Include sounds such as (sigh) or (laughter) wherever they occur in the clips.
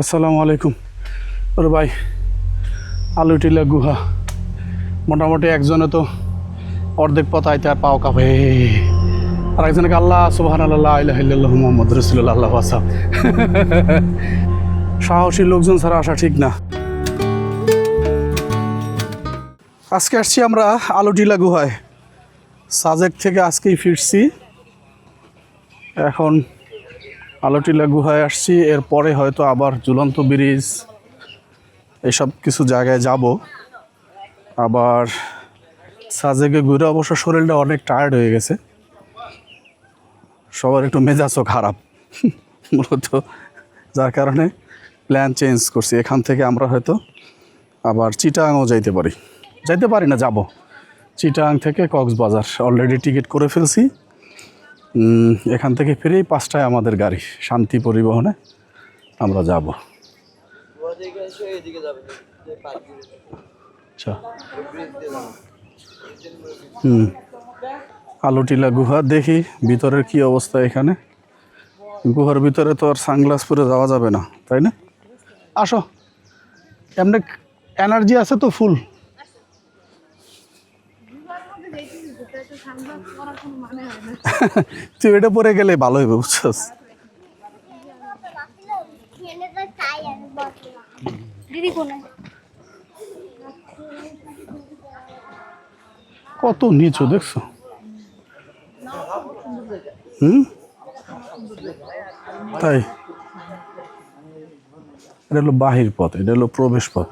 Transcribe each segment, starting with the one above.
আসসালামু আলাইকুম। ওরে ভাই আলুটিলা গুহা। মোটামুটি একজনে তো অর্ধেক পথ আইতে আর পাও কাপে। আর একজনকে আল্লাহ সুবাহান আল্লাহ আল্লাহ মোহাম্মদ রসুল্লাহ আল্লাহ আসাব সাহসী লোকজন ছাড়া আসা ঠিক না। আজকে আসছি আমরা আলুটিলা গুহায়। সাজেক থেকে আজকেই ফিরছি। এখন আলোটিলা গুহায় আসছি, এরপরে হয়তো আবার ঝুলন্ত ব্রিজ, এসব কিছু জায়গায় যাব। আবার সাজেকে ঘুরে অবশ্য শরীরটা অনেক টায়ার্ড হয়ে গেছে। সবার একটু মেজাজও খারাপ, মূলত যার কারণে প্ল্যান চেঞ্জ করছি। এখান থেকে আমরা হয়তো আবার চিটাংও যাইতে পারি। যাইতে পারি না, যাব। চিটাং থেকে কক্সবাজার অলরেডি টিকিট করে ফেলছি। এখান থেকে ফিরেই পাঁচটায় আমাদের গাড়ি, শান্তি পরিবহনে আমরা যাব। আচ্ছা। হুম। আলোটিলা গুহা, দেখি ভিতরের কি অবস্থা এখানে। গুহার ভিতরে তো আর সানগ্লাস পরে যাওয়া যাবে না, তাই না? আসো। এমনি এনার্জি আছে তো ফুল (laughs) তুই এটা পরে গেলে ভালো হবে বুঝছস? কত নিচু দেখছ? হুম? তাই? এটা হলো বাহির পথ এটা হলো প্রবেশ পথ।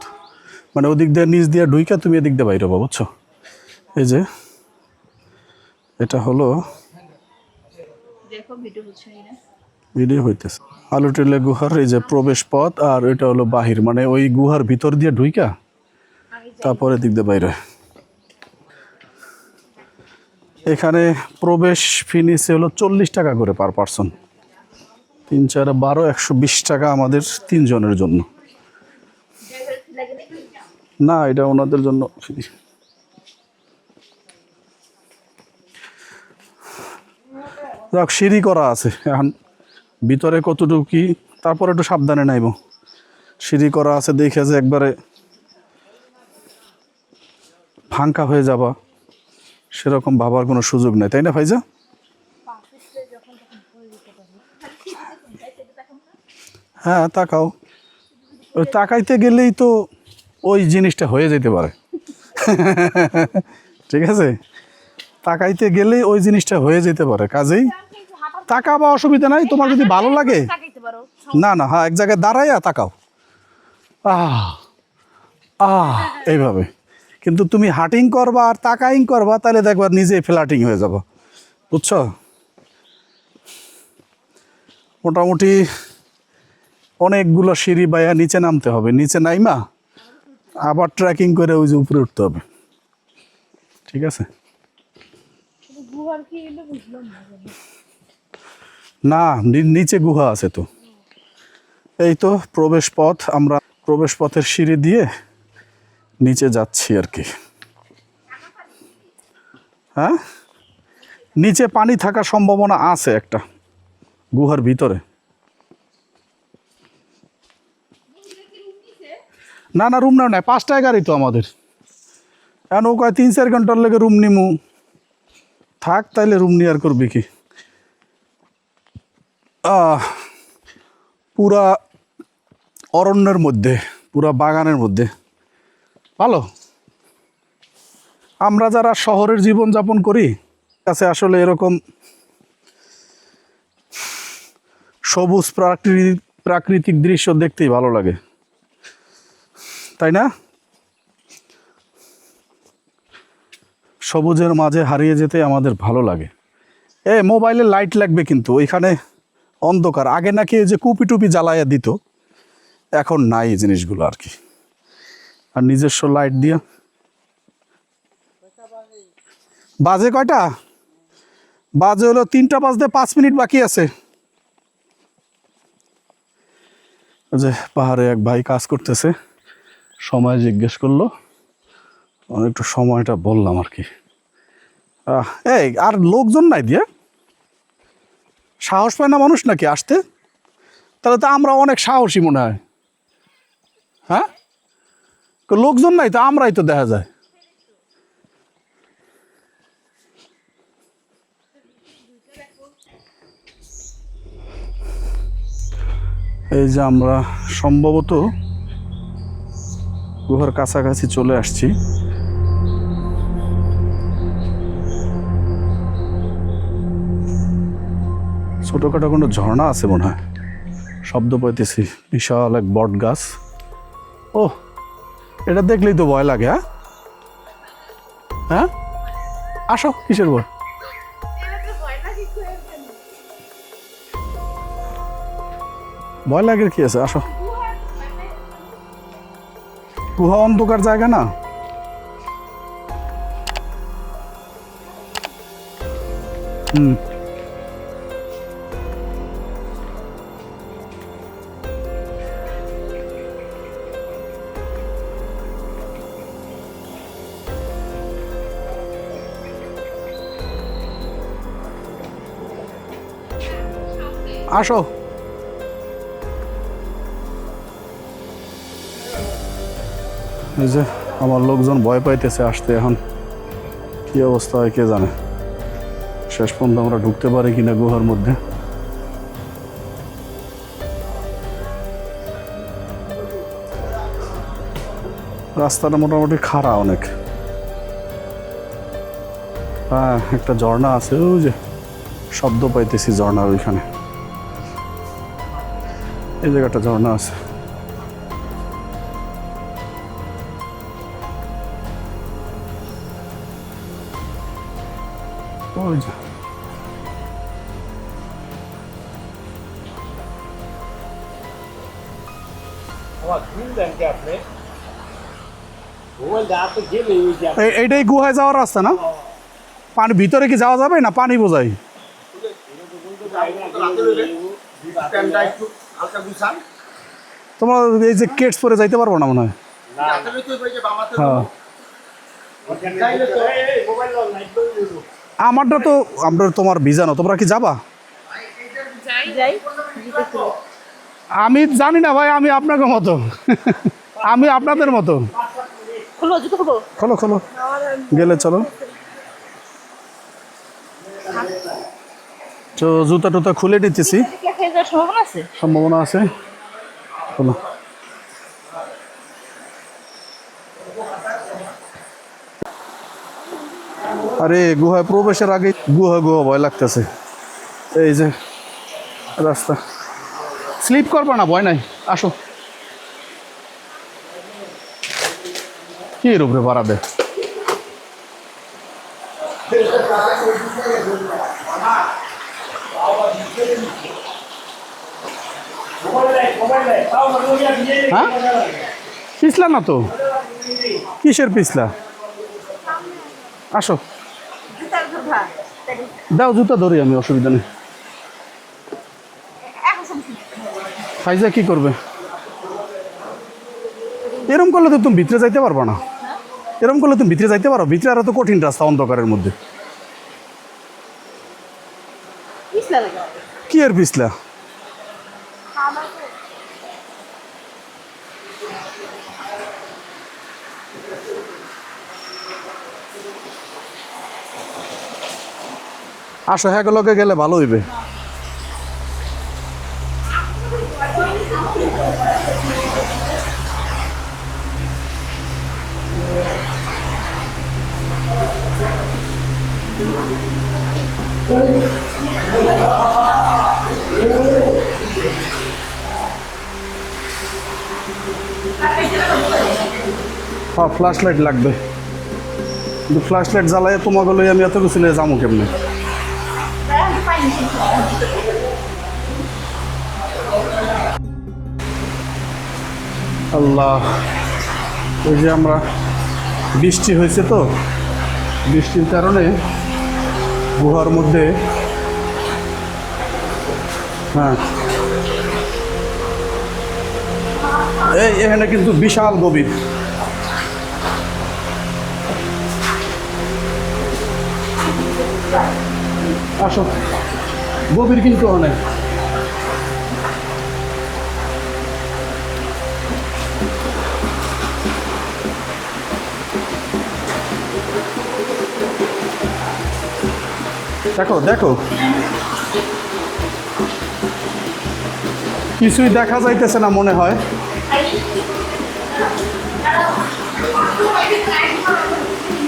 মানে ওদিক দিয়ে নিচ দিয়ে ঢুইকা তুমি এদিক দিয়ে বাইরে হবা বুঝছ? এই যে এটা হলো ভিডিও হইতেছে। আলু টেলে গুহার এই যে প্রবেশ পথ আর এটা হলো বাহির মানে ওই গুহার ভিতর দিয়ে ঢুইকা তারপরে দিক দিয়ে বাইরে। এখানে প্রবেশ ফি নিচ্ছে হলো চল্লিশ টাকা করে পার পার্সন তিন চার বারো একশো বিশ টাকা আমাদের তিনজনের জন্য। না এটা ওনাদের জন্য free। যাক, সিঁড়ি করা আছে। এখন ভিতরে কতটুকু কি, তারপরে একটু সাবধানে নাইব। সিঁড়ি করা আছে দেখে যে একবারে ফাঙ্কা হয়ে যাবা। সেরকম ভাবার কোনো সুযোগ নেই, তাই না ভাইজা? হ্যাঁ তাকাও। ওই তাকাইতে গেলেই তো ওই জিনিসটা হয়ে যেতে পারে। ঠিক আছে? তাকাইতে গেলেই ওই জিনিসটা হয়ে যেতে পারে, কাজেই তাকাবা অসুবিধা নাই, তোমার যদি ভালো লাগে। না না হ্যাঁ এক জায়গায় দাঁড়াইয়া তাকাও। আহ আহ, এইভাবে। কিন্তু তুমি হাটিং করবা আর তাকাইং করবা, তাহলে দেখবা নিজেই ফ্ল্যাটিং হয়ে যাব। বুঝছ? মোটামুটি অনেকগুলো সিঁড়ি বাইয়া নিচে নামতে হবে, নিচে নাইমা, আবার ট্রেকিং করে ওই যে উপরে উঠতে হবে। ঠিক আছে? না নিচে গুহা আছে তো। এই তো প্রবেশ পথ আমরা প্রবেশ পথের সিঁড়ি দিয়ে নিচে যাচ্ছি আর কি। হ্যাঁ? নিচে পানি থাকার সম্ভাবনা আছে একটা, গুহার ভিতরে। না না, রুম না নাই, পাঁচটায় গাড়ি তো আমাদের। এখন ও কয় তিন চার ঘণ্টার লেগে রুম নিমু। থাক, তাইলে রুম নিয়ে আর করবি কি? পুরা অরণ্যের মধ্যে, পুরা বাগানের মধ্যে। ভালো। আমরা যারা শহরের জীবন যাপন করি, কাছে আসলে এরকম সবুজ প্রাকৃতিক প্রাকৃতিক দৃশ্য দেখতেই ভালো লাগে। তাই না? সবুজের মাঝে হারিয়ে যেতে আমাদের ভালো লাগে। এ, মোবাইলে লাইট লাগবে কিন্তু, ওইখানে অন্ধকার। আগে নাকি যে কুপি টুপি জ্বালাইয়া দিত, এখন নাই এই জিনিসগুলো আর কি। আর নিজস্ব লাইট দিয়ে। বাজে কয়টা? বাজে হলো তিনটা বাজতে পাঁচ মিনিট বাকি আছে। যে পাহাড়ে এক ভাই কাজ করতেছে, সময় জিজ্ঞেস করল। একটু সময়টা বললাম আর কি। এই আর লোকজন নাই দিয়ে? সাহস পায় না মানুষ নাকি আসতে? তাহলে তো আমরা অনেক সাহসী মনে হয়। হ্যাঁ? লোকজন নাই তো আমরাই তো দেখা যায়। এই যে আমরা সম্ভবত গুহার কাছাকাছি চলে আসছি। ছোটোখাটো কোনো ঝর্ণা আছে মনে হয়। শব্দ পাইতেছি, বিশাল এক বট গাছ। ও এটা দেখলেই তো ভয় লাগে হ্যাঁ? হ্যাঁ? আসো, কিসের ভয়? ভয় লাগে কি আছে? আসো। গুহা অন্ধকার জায়গা না? হুম। আসো। এই যে আমার লোকজন ভয় পাইতেছে আসতে এখন। কি অবস্থা হয় কে জানে। শেষ পর্যন্ত আমরা ঢুকতে পারি কিনা গুহার মধ্যে। রাস্তাটা মোটামুটি খাড়া অনেক। হ্যাঁ একটা ঝর্ণা আছে, ওই যে শব্দ পাইতেছি ঝর্ণার ওইখানে। এই জায়গাটা ঝর্ণা আছে। ওই যে। এইটাই গুহায় যাওয়ার রাস্তা না? পানি ভিতরে কি যাওয়া যাবে না পানি বোঝাই? তোমরা এই যে কেটস পরে যাইতে পারব না মনে হয়? হ্যাঁ। মোবাইল লাইট করে আমারটা তো আমরা তোমার ভিজানো তোমরা কি যাবা? আমি জানি না ভাই আমি আপনাকে মতো। আমি আপনাদের মতো। খোলো খোলো। গেলে চলো। তো জুতা টুতা খুলে দিতেছি সম্ভাবনা আছে? খোলো আরে গুহায় প্রবেশের আগে গুহা গুহা ভয় লাগতেছে। এই যে রাস্তা। স্লিপ করবা না ভয় নাই। আসো। কি ভাড়া দে? হ্যাঁ? পিছলা না তো? কিসের পিছলা? আসো। দাও জুতা ধরি আমি, অসুবিধা নেই। ফাইজা কি করবে? এরম করলে তো তুমি ভিতরে যাইতে পারবা না। এরম করলে তুমি ভিতরে যাইতে পারো। ভিতরে আরও তো কঠিন রাস্তা অন্ধকারের মধ্যে। কি এর পিছলা আসো হ্যাঁ লগে গেলে ভালো হইবে। হ্যাঁ ফ্ল্যাশ লাইট লাগবে। কিন্তু ফ্ল্যাশ লাইট তোমাকে লই আমি এত কিছু লিয়ে যাব কেমনে? আল্লাহ ওই যে আমরা বৃষ্টি হয়েছে তো, বৃষ্টির কারণে গুহার মধ্যে হ্যাঁ। এই, এখানে কিন্তু বিশাল গভীর। আসো। গভীর কিন্তু অনেক। দেখো দেখো। কিছুই দেখা যাইতেছে না মনে হয়।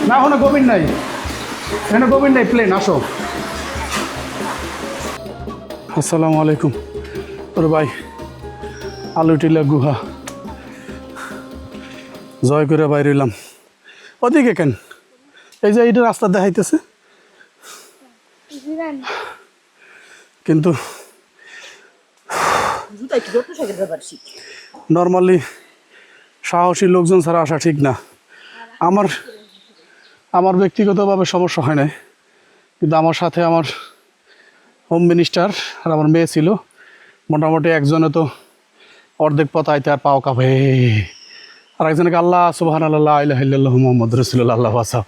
না কোনো গভীর নাই। এখানে গোবিন নাই প্লেন আসো। আসসালামু আলাইকুম। ওরে ভাই আলুটিলা গুহা। জয় করে বাইরে এলাম ওদিকে কেন? এই যে এইটা রাস্তা দেখাইতেছে। কিন্তু নর্মালি সাহসী লোকজন ছাড়া আসা ঠিক না। আমার আমার ব্যক্তিগতভাবে সমস্যা হয় নাই। কিন্তু আমার সাথে আমার হোম মিনিস্টার আর আমার মেয়ে ছিল। মোটামুটি একজনে তো অর্ধেক পথ আইতে আর পাও কাপে। আর একজনকে আল্লাহ সুবাহান আল্লাহ আল্লাহ আল্লাহ মোহাম্মদ রসুল্লাহ আল্লাহ বাসাও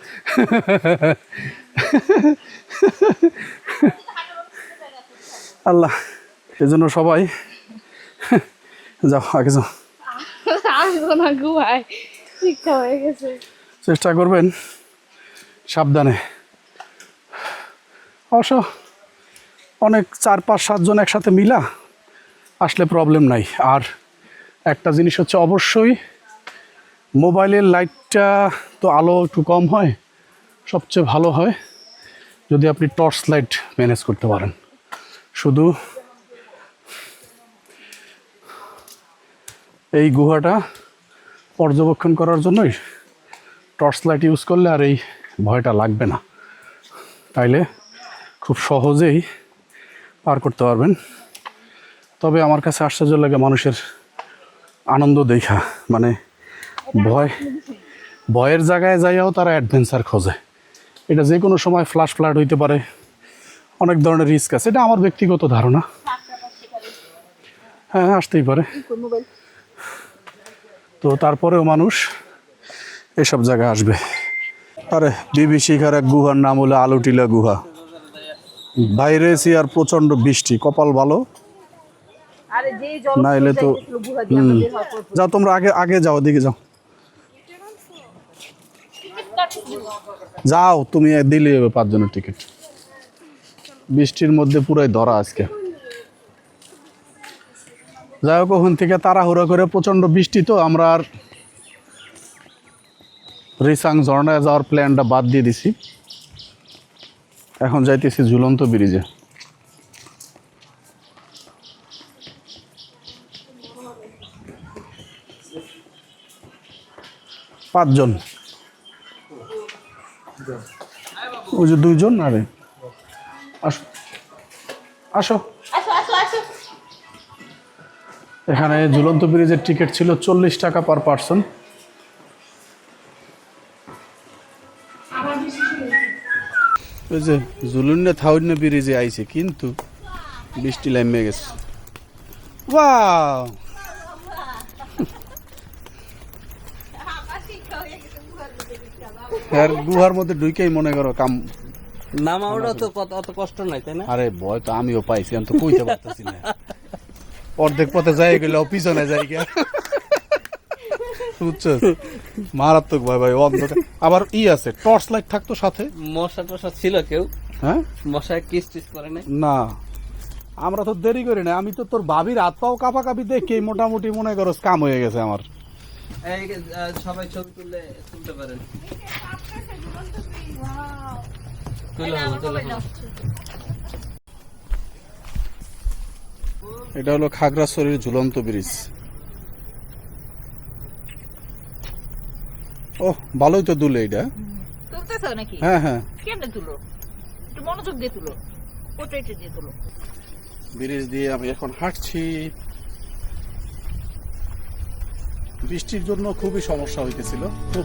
আল্লাহ এই জন্য সবাই যাও আগে যাও। চেষ্টা করবেন। সাবধানে। অবশ্য অনেক চার, পাঁচ সাতজন একসাথে মিলা আসলে প্রবলেম নাই। আর একটা জিনিস হচ্ছে অবশ্যই মোবাইলের লাইটটা তো আলো একটু কম হয়, সবচেয়ে ভালো হয় যদি আপনি টর্চ লাইট ম্যানেজ করতে পারেন। শুধু এই গুহাটা পর্যবেক্ষণ করার জন্যই টর্চ লাইট ইউজ করলে আর এই ভয়টা লাগবে না। তাইলে খুব সহজেই পার করতে পারবেন। তবে আমার কাছে আশ্চর্য লাগে মানুষের আনন্দ দেখা। মানে ভয় ভয়ের জায়গায় যাইয়াও তারা অ্যাডভেঞ্চার খোঁজে। এটা যে কোনো সময় ফ্লাশ ফ্লাড হইতে পারে। অনেক ধরনের রিস্ক আছে। এটা আমার ব্যক্তিগত ধারণা। হ্যাঁ আসতেই পারে। তো তারপরেও মানুষ এসব জায়গায় আসবে। আরে বিবি শিখার এক গুহার নাম হলো আলুটিলা গুহা। বাইরে এসি আর প্রচণ্ড বৃষ্টি কপাল ভালো? না এলে তো হুম। যাও তোমরা আগে আগে যাও দিকে যাও। যাও তুমি দিলে হবে পাঁচজনের টিকিট বৃষ্টির মধ্যে পুরাই ধরা আজকে। যাই হোক ওখান থেকে তাড়াহুড়ো করে প্রচণ্ড বৃষ্টি তো আমরা আর রিসাং ঝর্ণায় যাওয়ার প্ল্যানটা বাদ দিয়ে দিছি। এখন যাইতেছি ঝুলন্ত ব্রিজে। পাঁচজন। ওই যে দুইজন আরে আসো। আসো। এখানে ঝুলন্ত ব্রিজের টিকিট ছিল চল্লিশ টাকা পার পার্সন ওই যে ঝুলুন্নে থাউন্নে ব্রিজে আইছে কিন্তু বৃষ্টি লাইমে গেছে। ওয়াও! আর গুহার মধ্যে ঢুকেই মনে করো কাম নামাওটা তো কত অত কষ্ট নাই তাই না? আরে ভয় তো আমিও পাইছি আমি তো কইতে পারতেছি না। অর্ধেক পথে যাই গেলে পিছনে যাই গিয়া। বুঝছ মারাত্মক ভয় ভাই অন্ধকার। আবার ই আছে টর্চ লাইট থাকতো সাথে? মশা টশা ছিল কেউ? হ্যাঁ? মশা কিস টিস করে নাই? না। আমরা তো দেরি করি না আমি তো তোর ভাবির হাত পাও কাপা কাপি দেখে মোটামুটি মনে করো কাম হয়ে গেছে আমার। সবাই ছবি তুললে তুলতে পারেন। এটা হলো খাগড়াছড়ির ঝুলন্ত ব্রিজ। ও ভালোই তো দুলে এটা। তুলতেছ নাকি? হ্যাঁ হ্যাঁ। কেমনে তুলো? একটু মনোযোগ দিয়ে তুলো। দিয়ে তুলো। ব্রিজ দিয়ে আমি এখন হাঁটছি। বৃষ্টির জন্য খুবই সমস্যা হইতেছিল। খুব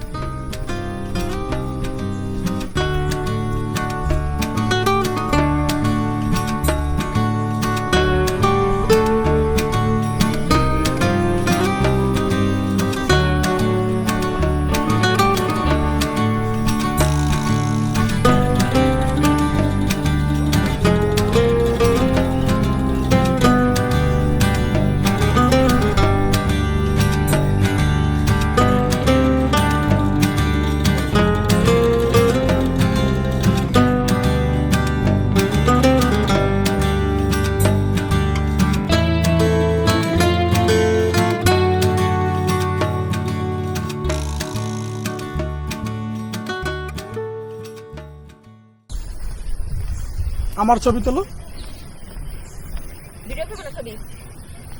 আমার ছবি তোলো।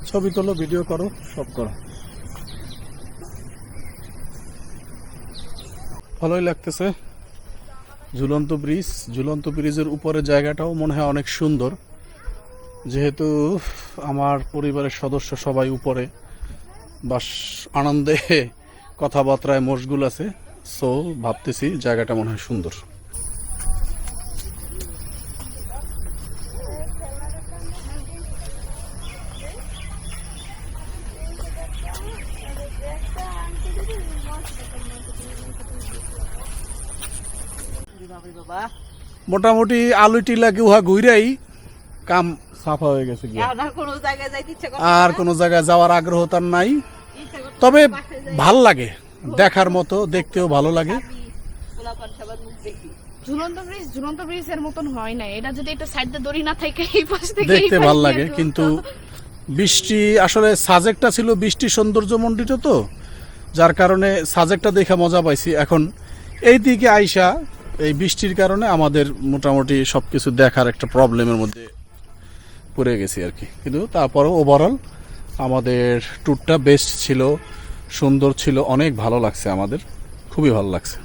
ছবি? তোলো ভিডিও করো সব করো। ভালোই লাগতেছে। ঝুলন্ত ব্রিজ ঝুলন্ত ব্রিজের উপরে জায়গাটাও মনে হয় অনেক সুন্দর। যেহেতু আমার পরিবারের সদস্য সবাই উপরে বাস আনন্দে কথাবার্তায় মশগুল আছে। সো ভাবতেছি জায়গাটা মনে হয় সুন্দর। মোটামুটি আলু টিলা গুহা ঘুরাই কাম সাফা হয়ে গেছে আর কোনো জায়গায় যাওয়ার আগ্রহ তার নাই। তবে ভালো লাগে দেখার মতো দেখতেও ভালো লাগে। পোলাপান সবার মুখ দেখি। ঝুলন্ত ব্রিজ ঝুলন্ত ব্রিজের মতন হয় না। এটা যদি একটা সাইড দড়ি না থাকে এই পাশ থেকে দেখতে ভালো লাগে কিন্তু বৃষ্টি আসলে সাজেকটা ছিল বৃষ্টি সৌন্দর্য মণ্ডিত তো। যার কারণে সাজেকটা দেখে মজা পাইছি। এখন এই দিকে আইসা এই বৃষ্টির কারণে আমাদের মোটামুটি সব কিছু দেখার একটা প্রবলেমের মধ্যে পড়ে গেছি আর কি। কিন্তু তারপরও ওভারঅল আমাদের ট্যুরটা বেস্ট ছিল, সুন্দর ছিল, অনেক ভালো লাগছে আমাদের, খুবই ভালো লাগছে।